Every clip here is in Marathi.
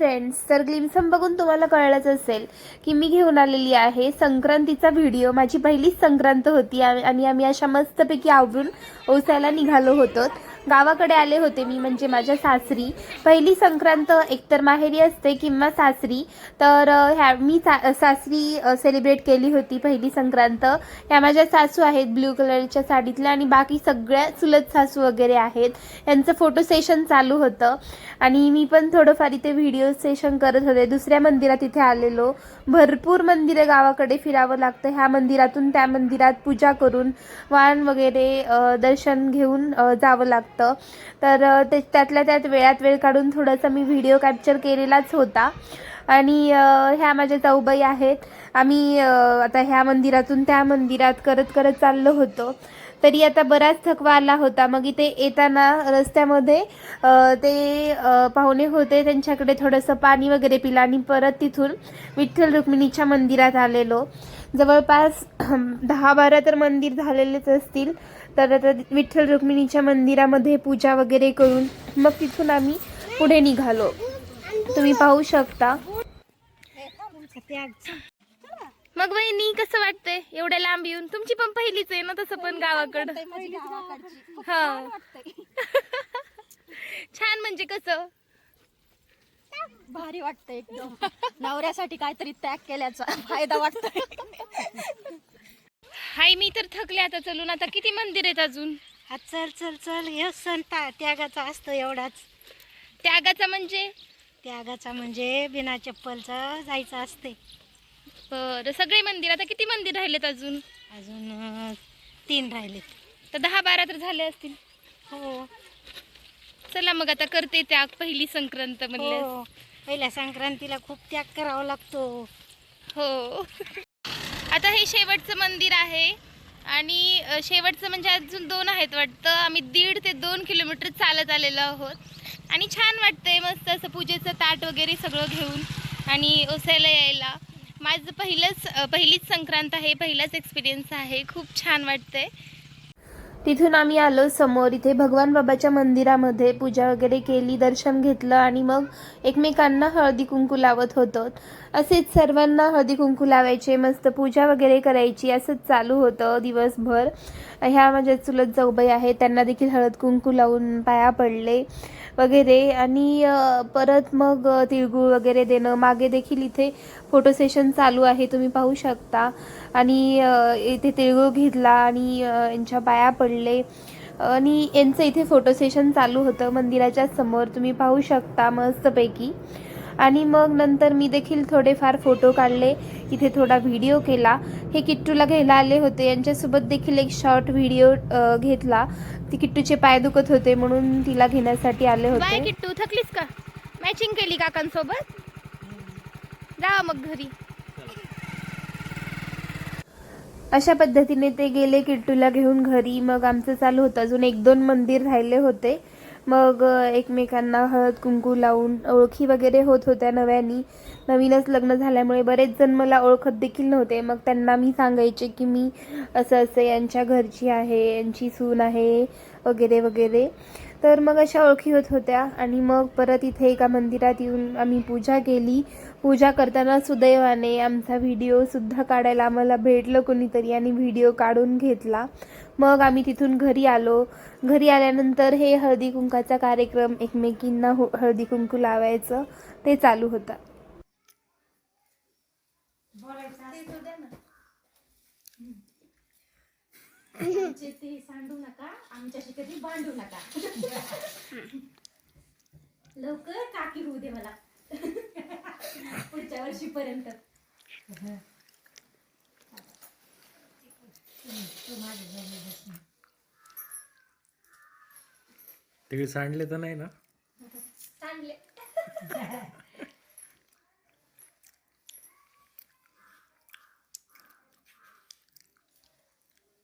फ्रेंड्स तर ग्लिम्सम बघून तुम्हाला कळलंच असेल की मी घेऊन आलेली आहे संक्रांतीचा व्हिडिओ माझी पहिलीच संक्रांत होती आणि आम्ही अशा मस्तपैकी आवरून ओसायला निघालो होतो. गावाकडे आले होते मी म्हणजे माझ्या सासरी. पहिली संक्रांत एकतर माहेरी असते किंवा सासरी तर ह्या मी सा सासरी सेलिब्रेट केली होती पहिली संक्रांत. ह्या माझ्या सासू आहेत ब्ल्यू कलरच्या साडीतल्या आणि बाकी सगळ्या चुलत सासू वगैरे आहेत. यांचं फोटो सेशन चालू होतं. आणि मी पण थोडंफार इथे व्हिडिओ सेशन करत होते. दुसऱ्या मंदिरात इथे आलेलो. भरपूर मंदिरं गावाकडे फिरावं लागतं. ह्या मंदिरातून त्या मंदिरात पूजा करून वाण वगैरे दर्शन घेऊन जावं लागतं. तर ते त्यातल्या त्यात वेळात वेळ काढून थोडंसं मी व्हिडिओ कॅप्चर केलेलाच होता. आणि ह्या माझ्या चौबाई आहेत. आम्ही आता ह्या मंदिरातून त्या मंदिरात करत करत चाललो होतो. तरी आता बराच थकवा आला होता. मग इथे येताना रस्त्यामध्ये ते पाहुणे होते. त्यांच्याकडे थोडंसं पाणी वगैरे पिलं आणि परत तिथून विठ्ठल रुक्मिणीच्या मंदिरात आलेलो. जवळपास दहा बारा तर मंदिर झालेलेच असतील. तर आता विठ्ठल रुक्मिणीच्या मंदिरामध्ये पूजा वगैरे करून मग तिथून आम्ही पुढे निघालो. तुम्ही पाहू शकता. मग वहिनी कसं वाटतंय? एवढ्या लांब येऊन? तुमची पण पहिलीच आहे ना तसं पण गावाकडं. हा. छान म्हणजे कसं? भारी वाटतं एकदम. नवऱ्यासाठी काहीतरी त्याग केल्याचा फायदा वाटतोय. हाय मी तर थकले आता चलून. आता किती मंदिर आहेत अजून? हा चल चल चल. हे सण ता- त्यागाचा असतो एवढाच. त्यागाचा म्हणजे? त्यागाचा म्हणजे बिना चप्पलचा जायचं असते बरं सगळे मंदिर. आता किती मंदिर राहिलेत अजून? अजून अं, तीन राहिले तर दहा बारा तर झाले असतील. हो. चला मग आता करते त्याग पहिली संक्रांत म्हणले हो. पहिल्या संक्रांतीला खूप त्याग करावा लागतो. हो. आता हे शेवटचं मंदिर आहे. आणि शेवटचं म्हणजे अजून दोन आहेत वाटतं. आम्ही दीड ते दोन किलोमीटर चालत आलेलो आहोत. आणि छान वाटतंय मस्त असं पूजेचं ताट वगैरे सगळं घेऊन आणि ओसायला यायला. माझं पहिलंच पहिलीच संक्रांत आहे पहिलाच एक्सपिरियन्स आहे. खूप छान वाटतंय. तिथून आम्ही आलो समोर. इथे भगवान बाबाच्या मंदिरामध्ये पूजा वगैरे केली दर्शन घेतलं आणि मग एकमेकांना हळदी कुंकू लावत होतो. असेच सर्वांना हळदी कुंकू लावायचे मस्त पूजा वगैरे करायची असंच चालू होतं दिवसभर. ह्या माझ्या चुलत जाऊबाई आहेत त्यांना देखील हळद कुंकू लावून पाया पडले. वगैरे आणि परत मग तिळगूळ तिळगुळ वगैरे देणं. मागे देखील इथे फोटो सेशन चालू आहे तुम्ही पाहू शकता. आणि इथे तिळगुळ घेतला आणि यांच्या पाया पडले. आणि यांचं इथे फोटो सेशन चालू होतं मंदिराच्या समोर. तुम्ही पाहू शकता मस्तपैकी. आणि मग नंतर मी देखील थोडेफार फोटो काढले इथे थोडा व्हिडिओ केला. हे किट्टूला घ्यायला आले होते. यांच्यासोबत देखील एक शॉर्ट व्हिडिओ घेतला. ती किट्टूचे पाय दुखत होते म्हणून तिला घेण्यासाठी आले होते. किट्टू थकलीस का? मॅचिंग केली काकांसोबत? जा मग घरी. अशा पद्धतीने ते गेले किट्टूला घेऊन घरी. मग आमचं चालू होतं. अजून एक दोन मंदिर राहिले होते. मग एकमेकांना हळद कुंकू लावून ओळखी वगैरे होत होत्या नव्यानी. नवीनच लग्न झाल्यामुळे बरेच जण मला ओळखत देखील नव्हते. मग त्यांना मी सांगायचे की मी असं असं यांच्या घरची आहे यांची सून आहे वगैरे वगैरे. तर मग अशा ओळखी होत होत्या आणि मग परत इथे एका मंदिरात येऊन आम्ही पूजा केली. पूजा करताना सुदैवाने आमचा व्हिडिओसुद्धा काढायला आम्हाला भेटलं कोणीतरी आणि व्हिडिओ काढून घेतला. मग आम्ही तिथून घरी आलो. घरी आल्यानंतर हे हळदी कुंकाचा कार्यक्रम एकमेकींना हो- हळदी कुंकू लावायचं ते चालू होतं. म्हणजे ते सांडू नका आमच्याशी कधी भांडू नका. लवकर काकी होऊ दे मला. पुढच्या वर्षीपर्यंत. तिकडे सांडले तर नाही ना?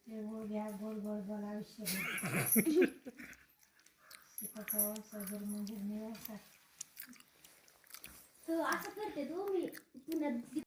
घ्या गोड गोड गोड आयुष्य तू असं करते तू मी पुण्यात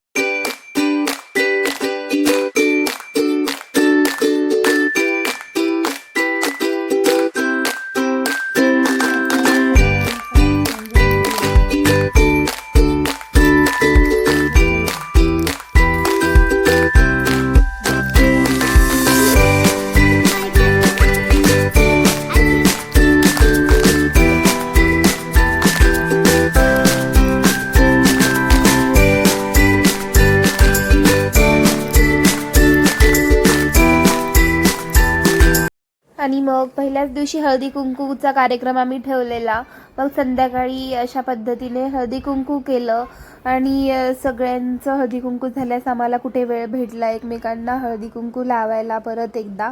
आणि मग पहिल्याच दिवशी हळदी कुंकूचा कार्यक्रम आम्ही ठेवलेला. मग संध्याकाळी अशा पद्धतीने हळदी कुंकू केलं आणि सगळ्यांचं हळदी कुंकू झाल्यास आम्हाला कुठे वेळ भेटला? एकमेकांना हळदी कुंकू लावायला परत एकदा.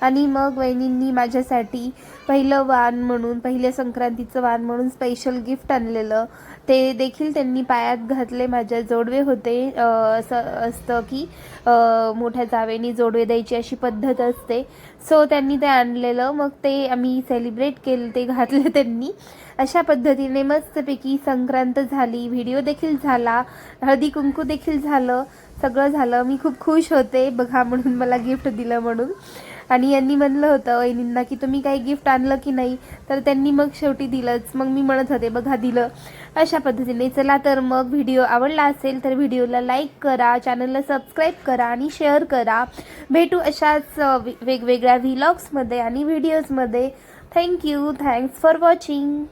आणि मग वहिनींनी माझ्यासाठी पहिलं वाण म्हणून पहिल्या संक्रांतीचं वाण म्हणून स्पेशल गिफ्ट आणलेलं. ते देखील त्यांनी पायात घातले माझ्या जोडवे होते. असं असतं की मोठ्या जावेनी जोडवे द्यायची अशी पद्धत असते. सो त्यांनी ते आणलेलं. मग ते आम्ही सेलिब्रेट केलं ते घातले त्यांनी. अशा पद्धतीने मस्तपैकी संक्रांत झाली. व्हिडिओ देखील झाला. हळदी कुंकू देखील झालं. सगळं झालं. मी खूप खुश होते. बघा म्हणून मला गिफ्ट दिलं म्हणून. आणि यांनी म्हणलं होतं वहिनींना की तुम्ही काही गिफ्ट आणलं की नाही तर त्यांनी मग शेवटी दिलंच. मग मी म्हणत होते बघा दिलं. अशा पद्धतीने चला तर मग व्हिडिओ आवडला असेल तर व्हिडिओला लाईक करा चॅनलला सबस्क्राईब करा आणि शेअर करा. भेटू अशाच वेगवेगळ्या व्हिलॉग्समध्ये आणि व्हिडिओजमध्ये thank you thanks for watching